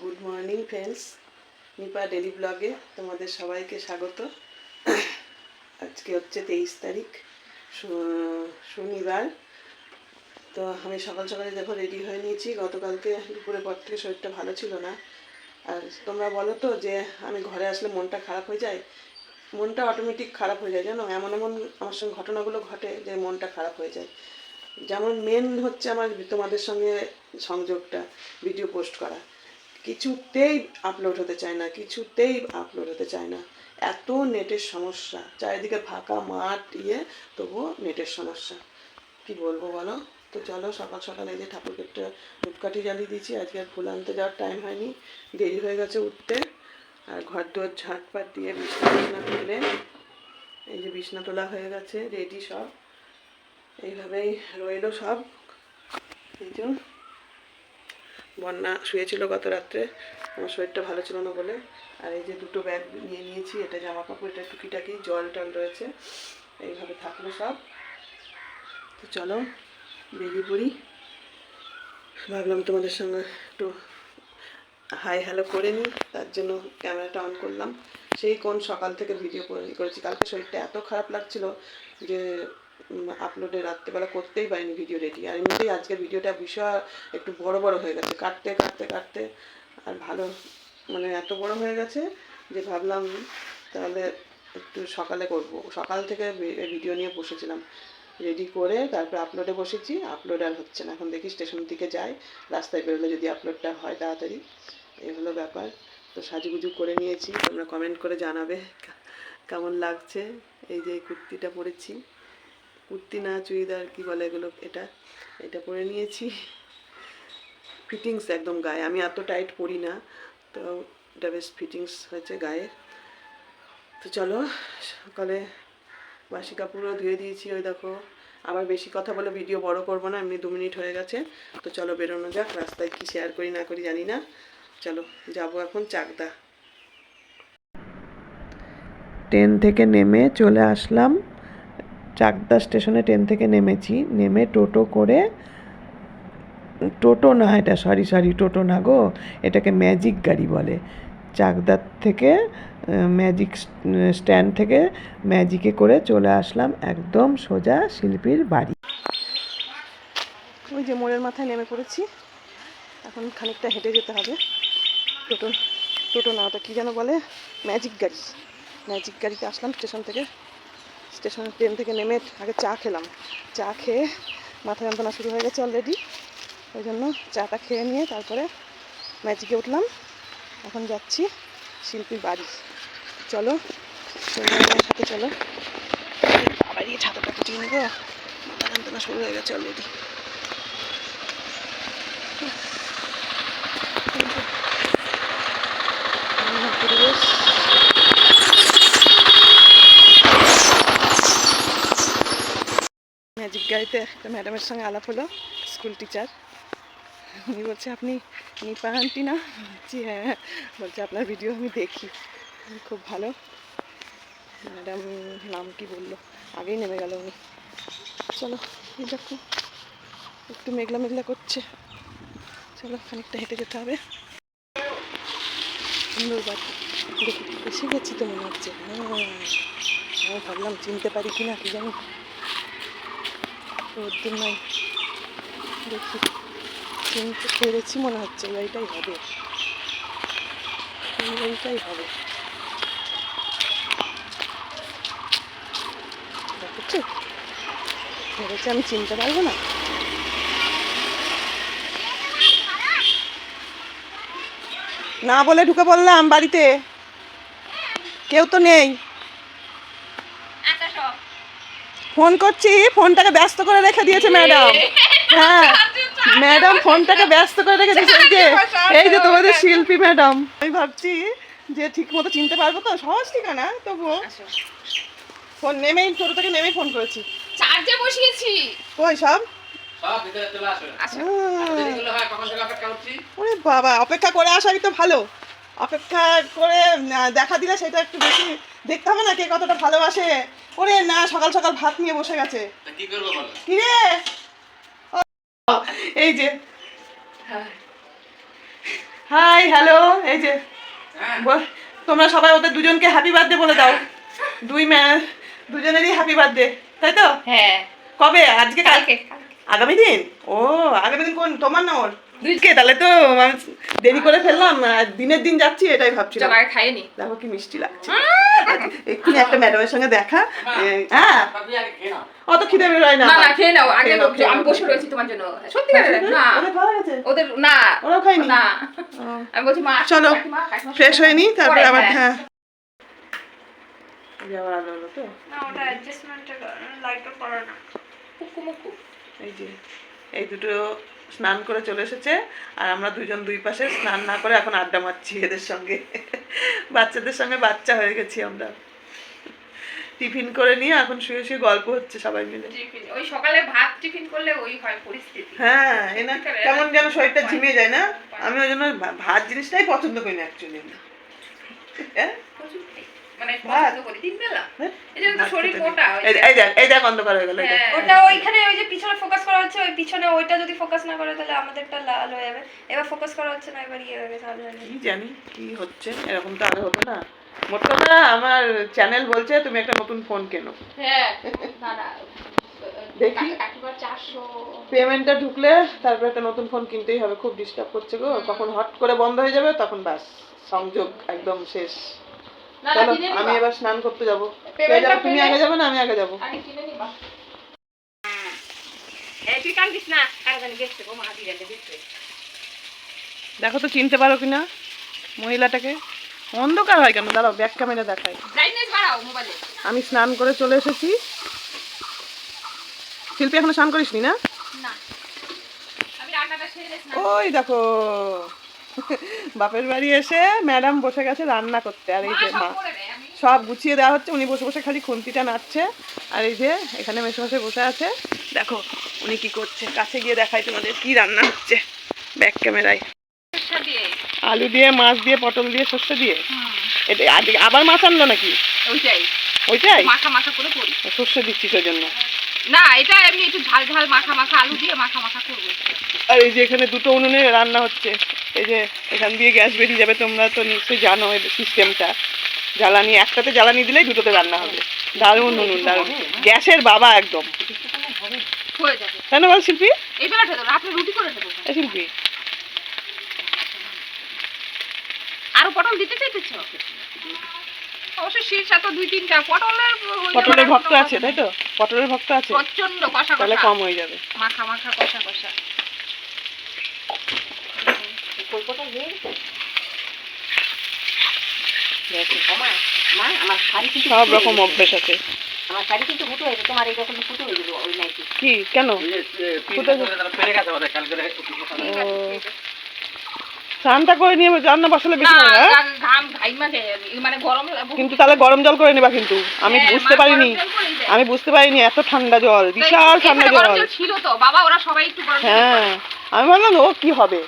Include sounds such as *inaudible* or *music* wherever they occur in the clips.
Good morning friends Nipa daily ব্লগে তোমাদের সবাইকে স্বাগত। আজকে হচ্ছে তেইশ তারিখ শনিবার। তো আমি সকাল সকালে দেখো রেডি হয়ে নিয়েছি। গতকালকে দুপুরের পর থেকে শরীরটা ভালো ছিল না। আর তোমরা বলো তো যে আমি ঘরে আসলে মনটা খারাপ হয়ে যায়? মনটা অটোমেটিক খারাপ হয়ে যায়, জানো? এমন এমন আমার সঙ্গে ঘটনাগুলো ঘটে যে মনটা খারাপ হয়ে যায়। যেমন মেন হচ্ছে আমার তোমাদের সঙ্গে সংযোগটা ভিডিও পোস্ট করা। কিছুতেই আপলোড হতে চায় না, কিছুতেই আপলোড হতে চায় না। এত নেটের সমস্যা, চারিদিকে ফাঁকা মাঠ ইয়ে তবুও নেটের সমস্যা। কি বলব বলো? তো চলো সকাল সকাল এই যে ঠাকুরকে একটা ধূপকাঠি জ্বালিয়ে দিয়েছি, আজকে আর ফুল আনতে যাওয়ার টাইম হয়নি। দেরি হয়ে গেছে উঠতে। আর ঘর দুয়ার ঝাঁটপাট দিয়ে বিছনা তুলে, এই যে বিছনা তোলা হয়ে গেছে রেডি সব। এইভাবেই রইল সব। এই যে বন্যা শুয়েছিল গত রাত্রে। আমার শরীরটা ভালো ছিল না বলে। আর এই যে দুটো ব্যাগ নিয়ে নিয়েছি, এটা জামা কাপড় এটা টুকিটাকি, জল টল রয়েছে। এইভাবে থাকল সব। তো চলো, বেরিয়ে পড়ি। ভাবলাম তোমাদের সঙ্গে একটু হাই হ্যালো করে নিই, তার জন্য ক্যামেরাটা অন করলাম। সেই কোন সকাল থেকে ভিডিও করেছি, কালকে শরীরটা এত খারাপ লাগছিল যে আপলোডে রাত্রেবেলা করতেই পারিনি ভিডিও রেডি আর এমনিতেই আজকের ভিডিওটা বিষয় একটু বড় বড় হয়ে গেছে। কাটতে কাটতে কাটতে আর ভালো মানে এত বড় হয়ে গেছে যে ভাবলাম তাহলে একটু সকালে করব। সকাল থেকে ভিডিও নিয়ে বসেছিলাম। রেডি করে তারপর আপলোডে বসেছি। আপলোড আর হচ্ছে না। এখন দেখি স্টেশন দিকে যাই। রাস্তায় বেরোলে যদি আপলোডটা হয় তাড়াতাড়ি। এই হলো ব্যাপার। তো সাজুগুজু করে নিয়েছি। তোমরা কমেন্ট করে জানাবে। কেমন লাগছে? এই যে কুর্তিটা পরেছি। কুর্তি না, চুড়িদার, কি বলে এগুলো, এটা এটা পরে নিয়েছি। ফিটিংস একদম গায়ে, আমি এত টাইট পরি না, তো এটা বেশ ফিটিংস হয়েছে গায়ে। তো চলো, সকালে বাসি কাপড়ও ধুয়ে দিয়েছি, ওই দেখো। আবার বেশি কথা বলে ভিডিও বড় করব না, এমনি দু মিনিট হয়ে গেছে। তো চলো বেরোনো যাক, রাস্তায় কি শেয়ার করি না করি জানি না। চলো, যাব এখন চাকদা। ট্রেন থেকে নেমে চলে আসলাম চাকদা স্টেশনে ট্রেন থেকে নেমেছি, নেমে টোটো করে, টোটো না এটা সরি সরি টোটো না গো, এটাকে ম্যাজিক গাড়ি বলে। চাকদার থেকে ম্যাজিক স্ট্যান্ড থেকে ম্যাজিকে করে চলে আসলাম একদম সোজা শিল্পীর বাড়ি। ওই যে মোড়ের মাথায় নেমে পড়েছি। এখন খানিকটা হেঁটে যেতে হবে। টোটো টোটো না, ওটা কী যেন বলে? ম্যাজিক গাড়ি। ম্যাজিক গাড়িতে আসলাম স্টেশন থেকে। স্টেশন ট্রেন থেকে নেমে আগে চা খেলাম। চা খেয়ে মাথা যন্ত্রণা শুরু হয়ে গেছে অলরেডি ওই জন্য চাটা খেয়ে নিয়ে তারপরে ম্যাজিকে উঠলাম। এখন যাচ্ছি শিল্পীর বাড়ি। চলো সঙ্গে সাথে চলো। বাড়ি ছাতাটা কুটিয়ে নেব। মাথা যন্ত্রণা শুরু হয়ে গেছে অলরেডি ম্যাজিক গাড়িতে একটা ম্যাডামের সঙ্গে আলাপ হলো, স্কুল টিচার। উনি বলছে, আপনি নিপা আন্টি না? জি হ্যাঁ হ্যাঁ। বলছে, আপনার ভিডিও আমি দেখি। খুব ভালো। ম্যাডাম নাম কি বলল? আগেই নেমে গেল উনি। চলো দেখো, একটু মেঘলা মেঘলা করছে। চলো, খানিকটা হেঁটে যেতে হবে। সুন্দর বাড়ি দেখি, এসে গেছি তো মনে হচ্ছে। হ্যাঁ আমি ভাবলাম চিনতে পারি কি না কি জানি। রোদ্দুর নাই। দেখি চিনতে পেরেছি মনে হচ্ছে এই বাড়িটাই হবে। এই বাড়িটাই হবে। দেখছ? ভেবেছি আমি চিনতে পারব না। না বলে ঢুকে পড়লাম বাড়িতে। কেউ তো নেই। ফোন করছি ফোনটাকে ব্যস্ত করে রেখে দিয়েছে ম্যাডাম। হ্যাঁ ম্যাডাম ফোনটাকে ব্যস্ত করে রেখে দিয়েছে এই যে এই যে তোমাদের শিল্পী ম্যাডাম। আমি ভাবছি যে ঠিক মতো চিনতে পারব তো সহজ ঠিকানা তবুও ফোন নেমেই ছোটো থেকে নেমেই ফোন করেছি। চার্জে বসিয়েছি। কই সব? হয় করছি? ওরে বাবা অপেক্ষা করে আসারই তো ভালো। অপেক্ষা করে দেখা দিলে সেটা একটু বেশি দেখতে হবে না কে কতটা ভালোবাসে। ওরে না সকাল সকাল ভাত নিয়ে বসে গেছে। কি করব বলো? কি রে? এই যে। হাই হ্যালো এই যে। হ্যাঁ। তোমরা সবাই ওদের দুজনকে হ্যাপি বার্থডে বলে দাও। দুই ম্যা দুজনেরই হ্যাপি বার্থডে তাই তো? হ্যাঁ। কবে? আজকে কালকে আগামী দিন? ও আগামী দিন কোন? তোমার না ওর? দুইকে তাহলে তো আমি দেরি করে ফেললাম দিনের দিন যাচ্ছি এটাই ভাবছিলাম। আগে খাইয়ে দেখো কি মিষ্টি লাগছে। এক্ষুনি একটা ম্যাডামের সঙ্গে দেখা। হ্যাঁ। অত খিদে বেরোয় না। না না খেয়ে নাও। আগে আমি বসে রয়েছি তোমার জন্য। সত্যি না। ওদের খাওয়া গেছে? ওদের না। খায়নি? না। আমি বলছি মা চলো ফ্রেশ হয়ে নি তারপরে আবার হ্যাঁ। হ্যাঁ। এই যে আবার আলো হলো তো? না ওটা অ্যাডজাস্টমেন্টের লাইটও করে না। কুকু এই যে এই দুটো স্নান করে চলে এসেছে আর আমরা দুজন দুই পাশে স্নান না করে এখন আড্ডা মারছি এদের সঙ্গে। বাচ্চাদের সঙ্গে বাচ্চা হয়ে গেছি আমরা। টিফিন করে নিয়ে এখন শুয়ে শুয়ে গল্প হচ্ছে সবাই মিলে। ওই সকালে ভাত টিফিন করলে ওই হয় পরিস্থিতি। হ্যাঁ এ না কেমন যেন শরীরটা ঝিমিয়ে যায় না? আমি ওই জন্য ভাত জিনিসটাই পছন্দ করি না অ্যাকচুয়ালি হ্যাঁ। মানে পছন্দ করি। তিন বেলা। হ্যাঁ? তো শরীর মোটা এই এই দেখ এই দেখ অন্ধকার হয়ে গেল এই দেখ। হ্যাঁ। ওটা ওইখানে ওই যে পিছনে ফোকাস করা হচ্ছে ওই পিছনে ওইটা যদি ফোকাস না করে তাহলে আমাদেরটা লাল হয়ে যাবে। এবার ফোকাস করা হচ্ছে না এবার ইয়ে হয়ে গেছে কি জানি কি হচ্ছে এরকম তো আগে হতো না। মোট কথা আমার চ্যানেল বলছে তুমি একটা নতুন ফোন কেনো। হ্যাঁ দেখি। পেমেন্টটা ঢুকলে তারপর একটা নতুন ফোন কিনতেই হবে খুব ডিস্টার্ব করছে গো। তখন হট করে বন্ধ হয়ে যাবে তখন বাস সংযোগ একদম শেষ। চলো আমি এবার স্নান করতে যাব? তুমি আগে যাবে না আমি আগে যাব। দেখো তো চিনতে পারো কিনা? মহিলাটাকে। অন্ধকার হয় কেন? দাঁড়াও ব্যাক ক্যামেরা দেখাই। ব্রাইটনেস বাড়াও মোবাইলে আমি স্নান করে চলে এসেছি। শিল্পী এখনও স্নান করিস না? ওই দেখো। বাপের বাড়ি এসে ম্যাডাম বসে গেছে রান্না করতে আর এই যে মা সব গুছিয়ে দেওয়া হচ্ছে উনি বসে বসে খালি খুন্তিটা নাড়ছে আর এই যে এখানে মেশে বসে বসে আছে। দেখো উনি কি করছে কাছে গিয়ে দেখাই তোমাদের কি রান্না হচ্ছে ব্যাক ক্যামেরায় আলু দিয়ে মাছ দিয়ে পটল দিয়ে সর্ষে দিয়ে। এটা আবার মাছ আনলো নাকি? ওইটাই। ওইটাই? সর্ষে দিচ্ছিস ওই জন্য। না এটা এমনি একটু ঝাল ঝাল মাখা মাখা আলু দিয়ে মাখা মাখা করব। আর এই যে এখানে দুটো উনুনে রান্না হচ্ছে এই যে এখান দিয়ে গ্যাস বেরিয়ে যাবে তোমরা তো নিশ্চয়ই জানো এই সিস্টেমটা। জ্বালানি একটাতে জ্বালানি দিলেই দুটোতে রান্না হবে। দারুণ উনুন দারুণ। গ্যাসের বাবা একদম। তাই না বল শিল্পী? এই বেলাটা রাত্রে রুটি করে দেবো শিল্পী। আরও পটল দিতে চাইতেছ? অবশ্যই শীর্ষ তো দুই তিনটা পটলের পটলের ভক্ত আছে তাই তো পটলের ভক্ত আছে? প্রচণ্ড কষা তাহলে কম হয়ে যাবে। মাখা মাখা কষা কষা। সব রকম হয়ে অভ্যেস আছে। আমার শাড়ি কিন্তু ফুটো হয়েছে তোমার ফুটো হয়ে যাবে ওই নাইটি। কি? কেন? ফুটে গেছে। কালকে স্নানটা করে নিয়ে রান্না বসালে বেশি ভালো হ্যাঁ? যায়, মানে লাগে। কিন্তু তাহলে গরম জল করে নেবা কিন্তু। আমি হ্যাঁ, বুঝতে পারিনি। করেই দেয়। আমি বুঝতে পারিনি এত ঠান্ডা জল বিশাল ঠান্ডা জল। ছিল তো বাবা ওরা সবাই একটু হ্যাঁ আমি ভাবলাম ও কি হবে?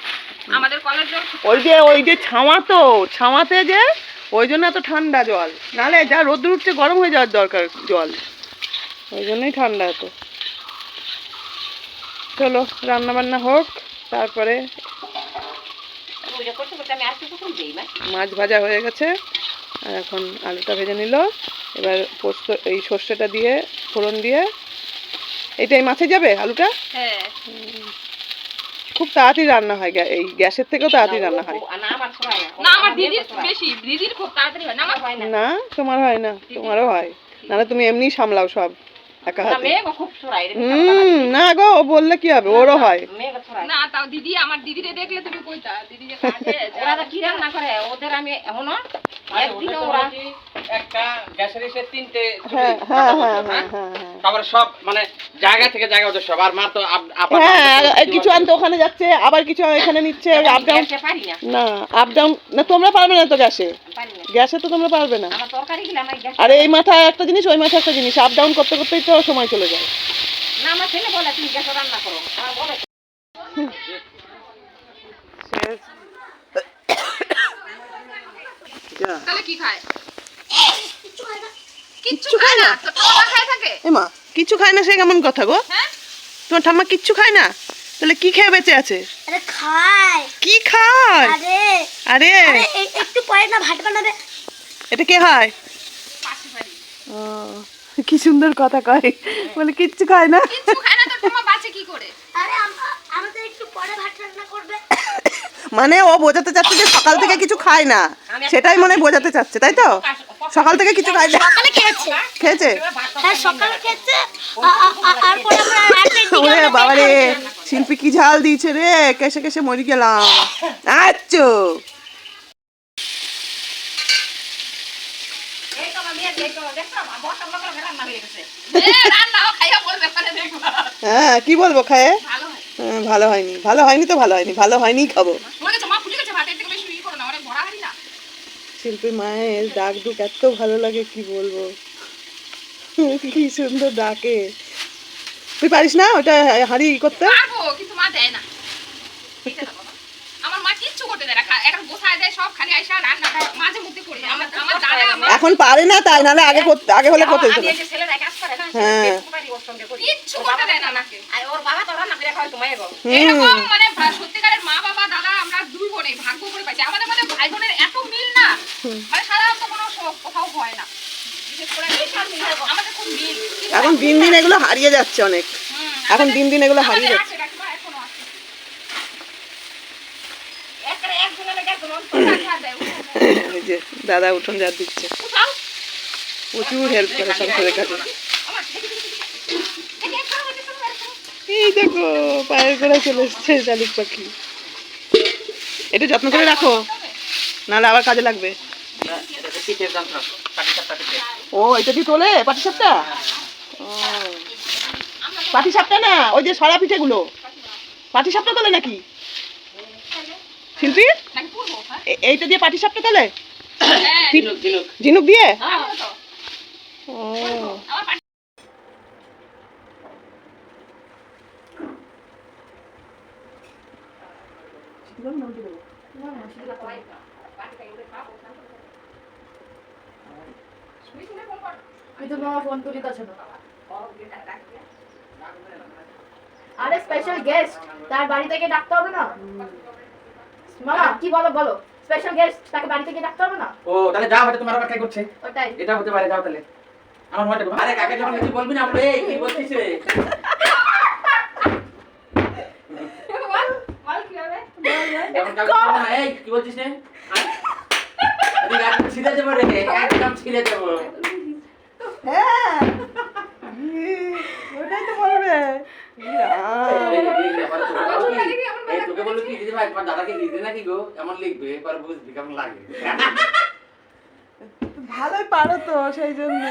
আমাদের কলের জল ওই যে ওই যে ছাওয়া তো ছাওয়াতে যে ওই জন্য এত ঠান্ডা জল। নাহলে যা রোদ্দুর উঠছে গরম হয়ে যাওয়ার দরকার জল। ওই জন্যই ঠান্ডা এত। চলো রান্না বান্না হোক তারপরে ওইটা করতে করতে আমি আর কিছু দিই মা। মাছ ভাজা হয়ে গেছে। আর এখন আলুটা ভেজে নিল। এবার পোস্ত এই সর্ষেটা দিয়ে ফোড়ন দিয়ে। এইটা এই মাছে যাবে আলুটা? হ্যাঁ। খুব তাড়াতাড়ি রান্না হয় গ্যা- এই গ্যাসের থেকেও তাড়াতাড়ি রান্না হয়। না আমার ছড়ায় না। না আমার মেয়ের দিদির বেশি দিদির খুব তাড়াতাড়ি হয় না আমার হয় না। না তোমার হয় না তোমারও হয়। নাহলে তুমি এমনি সামলাও সব। একা না, হাতে। গো হুম না ও বললে কি হবে? ওরও হয়। না। তাও দিদি আমার দিদিরে দেখলে তুমি কইতা দিদি যে কাজে ওরা কি রান্না করে? ওদের আমি এখনও একদিন ওরা একটা গ্যাসের এসে তিনটে হ্যাঁ হ্যাঁ হ্যাঁ হ্যাঁ হ্যাঁ? হ্যাঁ তারপরে সব মানে জায়গা থেকে জায়গা ওদের সব আর মা তো হ্যাঁ কিছু আনতে ওখানে যাচ্ছে আবার কিছু এখানে নিচ্ছে আপ ডাউন না। না আপ ডাউন না তোমরা পারবে না তো গ্যাসে? গ্যাসে তো তোমরা পারবে না। আর এই মাথায় একটা জিনিস ওই মাথায় একটা জিনিস আপ ডাউন করতে করতেই তো সময় চলে যায়। না আমার ছেলে বলে তুমি গ্যাসে রান্না করো। বলে তাহলে কি খায়? কিচ্ছু খায় না? এমা কিচ্ছু খায় সে কেমন কথা গো? হ্যাঁ? তোমার ঠাম্মা কিচ্ছু খায় না? তাহলে কি খেয়ে বেঁচে আছে? আরে খায়। কি খায়? আরে। একটু পরে না ভাত বানাবে। এটা কে হয় ও কি সুন্দর কথা কয়। বলে কিচ্ছু খায় না? কিচ্ছু খায় না তোর ঠাম্মা বাঁচে কি করে? আরে আমাদের একটু পরে ভাত রান্না করবে। মানে ও বোঝাতে চাচ্ছে যে সকাল থেকে কিছু খায় না। সেটাই মনে হয় বোঝাতে চাচ্ছে তাই তো? সকাল থেকে কিছু না সকালে খেয়েছে। খেয়েছে? হ্যাঁ সকালে খেয়েছে। আর পরে আমরা ওরে বাবা রে শিল্পী কি ঝাল দিয়েছে রে? কেসে কেসে মরি গেলাম। আচ্ছা। হয়ে কি বলব খায়ে? ভালো হ্যাঁ, ভালো হয়নি। ভালো হয়নি তো ভালো হয়নি। ভালো হয়নি খাব মনে গেছে মা ফুটে গেছে ভাতের থেকে বেশি ই করো না অনেক ভরা হারি না শিল্পী মায়ের ডাক দুক এত ভালো লাগে কি বলব? কি সুন্দর ডাকে। তুই পারিস না ওটা হাঁড়ি করতে? কিন্তু মা দেয় না। খা- এখন গোসায় দেয় সব খালি আইসা রান্না করে। মাঝে মধ্যে করি। আমার আমার দাদা আমার এখন পারে না তাই নাহলে আগে করতে আগে হলে করতে হ্যাঁ। মানে সত্যিকারের মা বাবা দাদা আমরা দুই বোনে ভাগ্য করে পাইছি। আমাদের মধ্যে ভাই বোনের এত মিল না। মানে সাধারণত কোনো কোথাও হয় না। করে এখন দিন দিন এগুলো হারিয়ে যাচ্ছে অনেক। এখন দিন দিন এগুলো হারিয়ে যাচ্ছে। যে দাদা উঠোন যা দিচ্ছে। প্রচুর হেল্প করে সংসারের কাজে। খাও। এই দেখো পায়ের গোড়া চলে এসছে শালিক পাখি। এটা যত্ন করে রাখো। নাহলে আবার কাজে লাগবে। পিঠের যন্ত্র পাটি সাপটা পিঠে ও এটা কি তোলে পাটি সাপটা ও না ওই যে সরা পিঠেগুলো। পাটি সাপটা তোলে নাকি? শিল্পী? হ্যাঁ? এইটা দিয়ে পাটি সাপটা তোলে? হ্যাঁ, ঝিনুক ঝিনুক ঝিনুক। দিয়ে? আমিও তো। ও। আমার পাশে কিন্তু মামা ফোন তুলি কাছে আরে স্পেশাল গেস্ট তার বাড়ি থেকে ডাকতে হবে না? মামা কি বলো বলো। স্পেশাল গেস্ট তাকে বাড়ি থেকে ডাকতে হবে না? ও তাহলে যাও হয়তো তোমার অপেক্ষা করছে। ওটাই। এটা হতে পারে যাও তাহলে। আমার মনে আরে কাকে যখন কিছু বলবি না আমরা এই কি বলছিস রে? বল, বল কি হবে? কাউকে এই কি বলছিস রে? *laughs* ছিঁড়ে দেবো রে একদম ছিঁড়ে দেবো। হ্যাঁ। ওটাই তো বলবে। এই, এই, এবার তোকে বলব কি? এই, তোকে বলব কি দিদি ভাই তোমার দাদাকে দিদি নাকি গো? এমন লিখবে? এবার বুঝবি কেমন লাগে? ভালোই পারো তো সেই জন্য।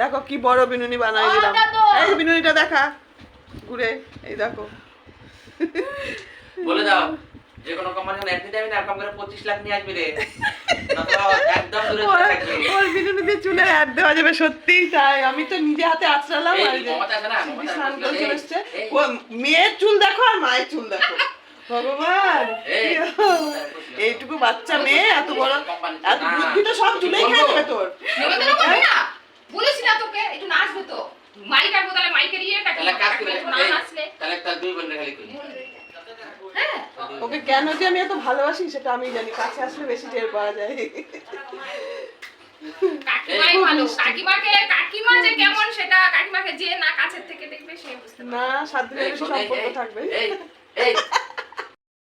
দেখো কি বড় বিনুনি বানাই দিলাম। এই বিনুনিটা দেখা। ঘুরে এই দেখো। বলে দাও যে কোনো কোম্পানি অ্যাড দিতে আমি না কম করে পঁচিশ লাখ নিয়ে আসবি রে। একদম দূরে থাকবি। ওর চুলে অ্যাড দেওয়া যাবে সত্যিই তাই। আমি তো নিজে হাতে আর। ও মেয়ের চুল দেখো আর মায়ের চুল দেখো। ভগবান। এইটুকু বাচ্চা মেয়ে এত বড় এত বুদ্ধি তো সব চুলেই খেয়ে নেবে তোর। বলেছি না তোকে একটু নাচবে তো। মাইক আনব তাহলে মাইকের ইয়ে কাটি তাহলে কাজ করে না নাচলে তাহলে তার দুই বোনের খালি করি। হ্যাঁ ওকে কেন যে আমি এত ভালোবাসি সেটা আমি জানি কাছে আসলে বেশি টের পাওয়া যায়। কাকিমাই ভালো কাকিমাকে কাকিমা যে কেমন সেটা কাকিমাকে যে না কাছের থেকে দেখবে সে বুঝতে না সাত দিনের এই, সম্পর্ক থাকবে। এই এই।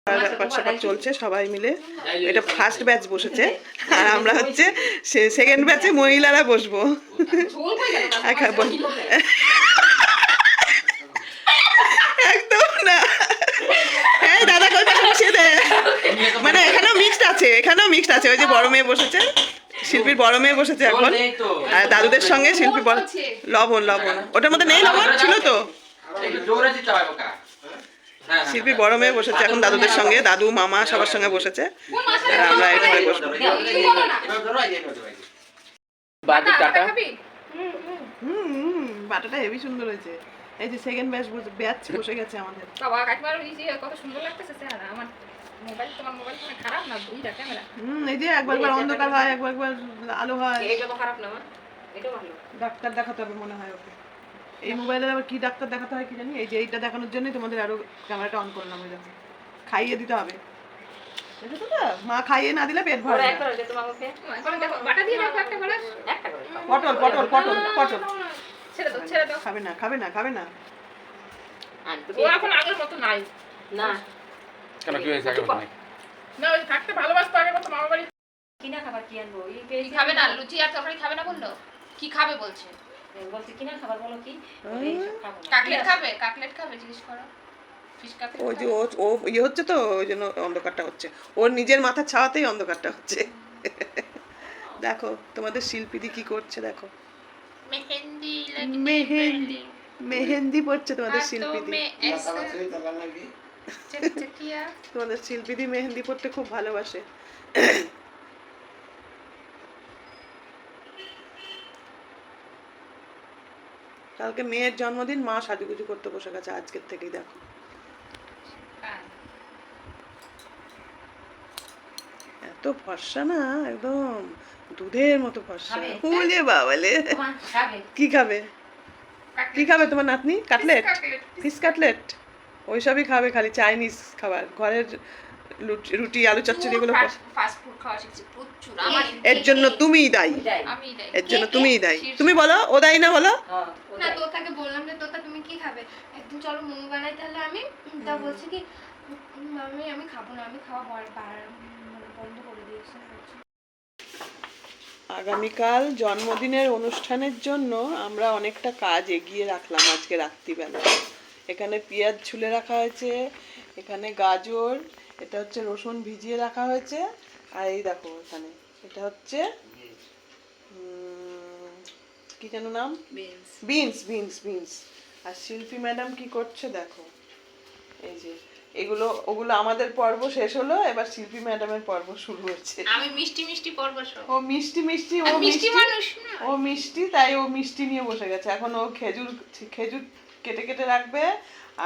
ব্যাপার স্যাপার চলছে সবাই মিলে। এটা ফার্স্ট ব্যাচ বসেছে *laughs* আর আমরা হচ্ছে সেকেন্ড ব্যাচে মহিলারা বসবো *laughs* ঝোল কই গেল আর খা- বল- একদম না এই দাদা কই পাশে বসিয়ে দে মানে এখানেও মিক্সড আছে এখানেও মিক্সড আছে। ওই যে বড় মেয়ে বসেছে শিল্পীর বড় মেয়ে বসেছে এখন। আর দাদুদের সঙ্গে শিল্পী বড় লবণ লবণ। ওটার মধ্যে নেই লবণ? ছিল তো। হয় হ্যাঁ, হ্যাঁ, শিল্পী বড় মেয়ে বসেছে এখন দাদুদের সঙ্গে। দাদু মামা সবার সঙ্গে বসেছে। আর আমরা এখানে বসবো। টাটা। হুম হুম বাটাটা হেভি সুন্দর হয়েছে। এই যে সেকেন্ড ব্যাচ ব্যাচ বসে গেছে আমাদের। বাবা কাকিমার ওই যে কত সুন্দর লাগতেছে চেহারা আমার। মোবাইল তোমার মোবাইল খারাপ না? দুইটা ক্যামেরা। হুম এই যে একবার একবার অন্ধকার হয় একবার একবার আলো হয়। এইটা তো খারাপ না মা। ভালো। ডাক্তার দেখাতে হবে মনে হয় ওকে। এই মোবাইলের আবার কি ডাক্তার দেখাতে হয় কি জানি? এই যে এইটা দেখানোর জন্যই তোমাদের আরও ক্যামেরাটা অন করলাম ওই দেখো খাইয়ে দিতে হবে। মা খাইয়ে না দিলে পেট ভরে না। এখন দেখো বাটা দিয়ে রাখো একটা করে। পটল পটল পটল পটল। ছেড়ে দাও ছেড়ে দাও। খাবে না খাবে না খাবে না। ও এখন আগের মতো নাই। কেন কি হয়েছে আগে বলো না ওই থাকতে ভালোবাসতো মতো মামা বাড়ি কিনা খাবার কি আনব? এই খাবে না? লুচি আর তরকারি খাবে না বলল? কি খাবে বলছে? বলছে কিনা খাবার বলো কি? কাকলেট খাবে? কাকলেট খাবে জিজ্ঞেস করো। ওই যে ও ও ইয়ে হচ্ছে তো ওই জন্য অন্ধকারটা হচ্ছে। ওর নিজের মাথার ছাওয়াতেই অন্ধকারটা হচ্ছে। দেখো তোমাদের শিল্পীদি কি করছে দেখো। মেহেন্দি মেহেন্দি মেহেন্দি পড়ছে তোমাদের শিল্পীদি তোমাদের শিল্পীদি মেহেন্দি পড়তে খুব ভালোবাসে। কালকে মেয়ের জন্মদিন মা সাজুগুজু করতে বসে গেছে আজকের থেকেই দেখো। এত ফর্সা না একদম দুধের মতো ফর্সা ফুলে বাবালে কি খাবে? কি খাবে তোমার নাতনি? কাটলেট ফিশ কাটলেট ওইসবই খাবে খালি চাইনিজ খাবার। ঘরের রুটি আলু চচ্চড়ি এগুলো পছন্দ- ফাস্ট ফুড খাওয়া শিখছি প্রচুর। আমার এর জন্য তুমিই দায়ী। এর জন্য তুমিই দায়ী। তুমি বলো ও দায়ী না বলো? না তোতাকে বললাম যে তোতা তুমি কি খাবে? একদিন চলো মোমো বানাই তাহলে আমি তা বলছে কি মামি আমি খাব না আমি খাওয়া মানে বন্ধ করে দিয়েছি আগামীকাল জন্মদিনের অনুষ্ঠানের জন্য আমরা অনেকটা কাজ এগিয়ে রাখলাম আজকে রাত্রিবেলা। এখানে পেঁয়াজ ছুলে রাখা হয়েছে এখানে গাজর এটা হচ্ছে রসুন ভিজিয়ে রাখা হয়েছে আর এই দেখো এখানে এটা হচ্ছে কি যেন নাম? বিনস। বিনস বিনস আর শিল্পী ম্যাডাম কি করছে দেখো এই যে এগুলো ওগুলো আমাদের পর্ব শেষ হলো এবার শিল্পী ম্যাডামের পর্ব শুরু হচ্ছে। আমি মিষ্টি মিষ্টি পর্ব ও মিষ্টি মিষ্টি ও মিষ্টি মিষ্টি মানুষ না। ও মিষ্টি তাই ও মিষ্টি নিয়ে বসে গেছে এখন ও খেজুর খেজুর কেটে কেটে রাখবে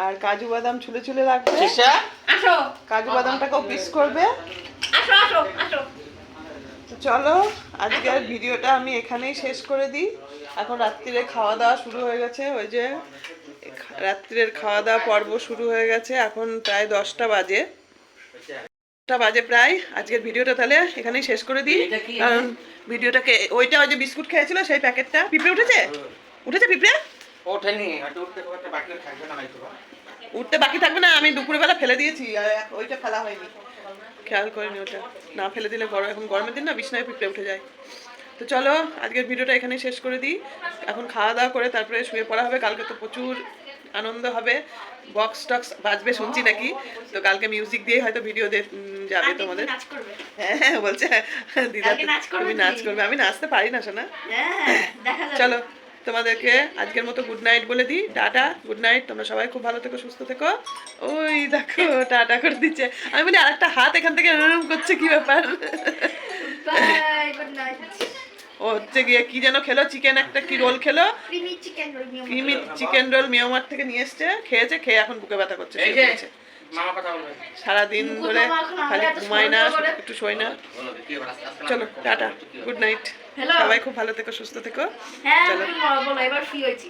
আর কাজু বাদাম ছুলে ছুলে রাখবে। আসো। কাজু বাদামটাকেও পিস করবে। আসো আসো আসো। তো চলো আজকের ভিডিওটা আমি এখানেই শেষ করে দিই। এখন রাত্রিরে খাওয়া দাওয়া শুরু হয়ে গেছে ওই যে রাত্রিরের খাওয়া দাওয়া পর্ব শুরু হয়ে গেছে এখন প্রায় দশটা বাজে। দশটা বাজে প্রায়। আজকের ভিডিওটা তাহলে এখানেই শেষ করে দিই। কারণ ভিডিওটাকে ওইটা ওই যে বিস্কুট খেয়েছিল সেই প্যাকেটটা। পিঁপড়ে উঠেছে? উঠেছে পিঁপড়ে? ওঠেনি হয়তো উঠতে বাকি থাকবে না হয়তো। উঠতে বাকি থাকবে না আমি দুপুরবেলা ফেলে দিয়েছি ওইটা ফেলা হয়নি। খেয়াল করিনি ওটা। না ফেলে দিলে গরম এখন গরমের দিন না বিছনায় পিঁপড়ে উঠে যায়। তো চলো আজকের ভিডিওটা এখানেই শেষ করে দিই। এখন খাওয়া দাওয়া করে তারপরে শুয়ে পড়া হবে কালকে তো প্রচুর আনন্দ হবে। বক্স টক্স বাজবে শুনছি নাকি? তো কালকে মিউজিক দিয়ে হয়তো ভিডিও যাবে তোমাদের। নাচ করবে। হ্যাঁ হ্যাঁ বলছে দিদা নাচ করবে তুমি? নাচ করবে। আমি নাচতে পারি না শোনা হ্যাঁ দেখা যাবে। চলো। তোমাদেরকে আজকের মতো গুড নাইট বলে দিই। টাটা গুড নাইট তোমরা সবাই খুব ভালো থেকো সুস্থ থেকো। ওই দেখো টাটা করে দিচ্ছে। আমি বলি আর একটা হাত এখান থেকে এরম করছে কি ব্যাপার? বাই গুড নাইট ও হচ্ছে গিয়ে কি যেন খেলো চিকেন একটা কি রোল খেলো? Creamy chicken roll creamy chicken roll মিয়ামার থেকে নিয়ে এসছে খেয়েছে খেয়ে এখন বুকে ব্যথা করছে সারাদিন ধরে খালি ঘুমায় না একটু শোয় না। চলো টাটা গুড নাইট. সবাই খুব ভালো থেকো সুস্থ থেকো। হ্যাঁ চলো। বলো বলো এবার ফ্রি হয়েছি।